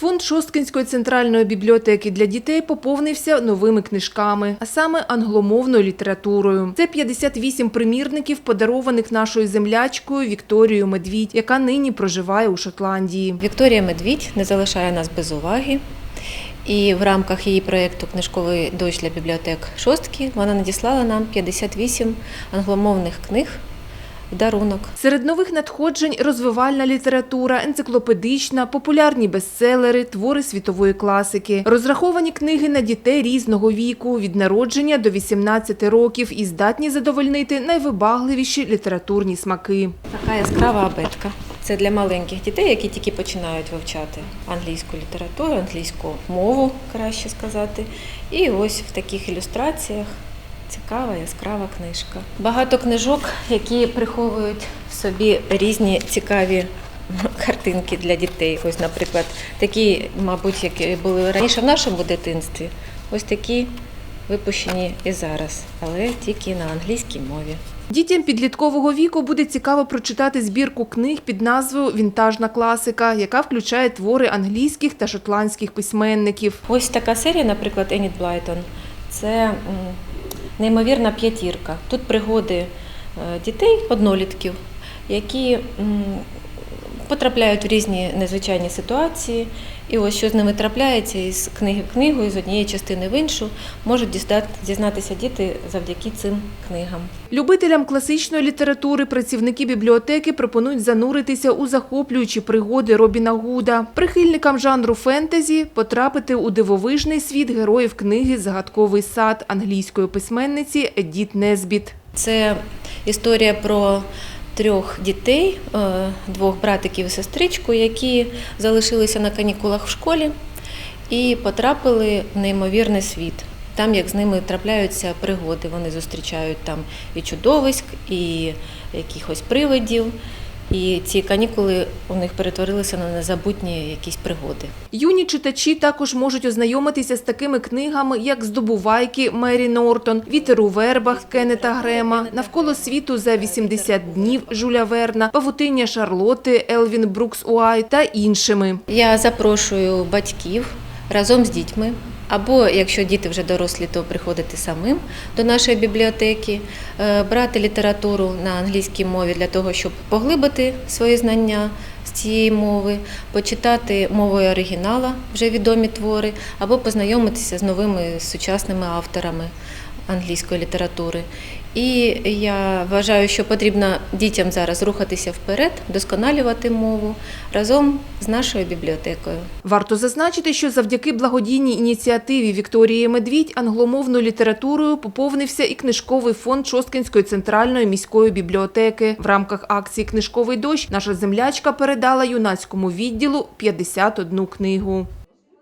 Фонд Шосткинської центральної бібліотеки для дітей поповнився новими книжками, а саме англомовною літературою. Це 58 примірників, подарованих нашою землячкою Вікторією Медвідь, яка нині проживає у Шотландії. Вікторія Медвідь не залишає нас без уваги. І в рамках її проєкту Книжковий дощ для бібліотек шостки вона надіслала нам 58 англомовних книг в дарунок. Серед нових надходжень розвивальна література, енциклопедична, популярні бестселери, твори світової класики. Розраховані книги на дітей різного віку від народження до 18 років і здатні задовольнити найвибагливіші літературні смаки. Така яскрава абетка. Це для маленьких дітей, які тільки починають вивчати англійську літературу, англійську мову, краще сказати. І ось в таких ілюстраціях цікава, яскрава книжка. Багато книжок, які приховують в собі різні цікаві картинки для дітей. Ось, наприклад, такі, мабуть, які були раніше в нашому дитинстві, ось такі випущені і зараз, але тільки на англійській мові. Дітям підліткового віку буде цікаво прочитати збірку книг під назвою Вінтажна класика, яка включає твори англійських та шотландських письменників. Ось така серія, наприклад, Еніт Блайтон. Це неймовірна п'ятірка. Тут пригоди е, дітей, однолітків, які потрапляють в різні незвичайні ситуації. І ось що з ними трапляється із книги в книгу, із однієї частини в іншу, можуть дістати- дізнатися діти завдяки цим книгам. Любителям класичної літератури працівники бібліотеки пропонують зануритися у захоплюючі пригоди Робіна Гуда. Прихильникам жанру фентезі потрапити у дивовижний світ героїв книги Загадковий сад англійської письменниці Едіт Незбіт. Це історія про трьох дітей, е, двох братиків і сестричку, які залишилися на канікулах в школі і потрапили в неймовірний світ. Там, як з ними трапляються пригоди, вони зустрічають там і чудовиськ, і якихось привидів. І ці канікули у них перетворилися на незабутні якісь пригоди. Юні читачі також можуть ознайомитися з такими книгами, як Здобувайки Мері Нортон, Вітер у вербах Кеннета Грема, Навколо світу за 80 днів Жуля Верна, Павутиння Шарлоти Елвін Брукс Уайт та іншими. Я запрошую батьків разом з дітьми. Або якщо діти вже дорослі, то приходити самим до нашої бібліотеки, е, брати літературу на англійській мові для того, щоб поглибити свої знання з цієї мови, почитати мовою оригінала вже відомі твори, або познайомитися з новими сучасними авторами англійської літератури. І я вважаю, що потрібно дітям зараз рухатися вперед, вдосконалювати мову разом з нашою бібліотекою. Варто зазначити, що завдяки благодійній ініціативі Вікторії Медвідь англомовною літературою поповнився і книжковий фонд Шосткинської центральної міської бібліотеки. В рамках акції Книжковий дощ наша землячка передала юнацькому відділу 51 книгу.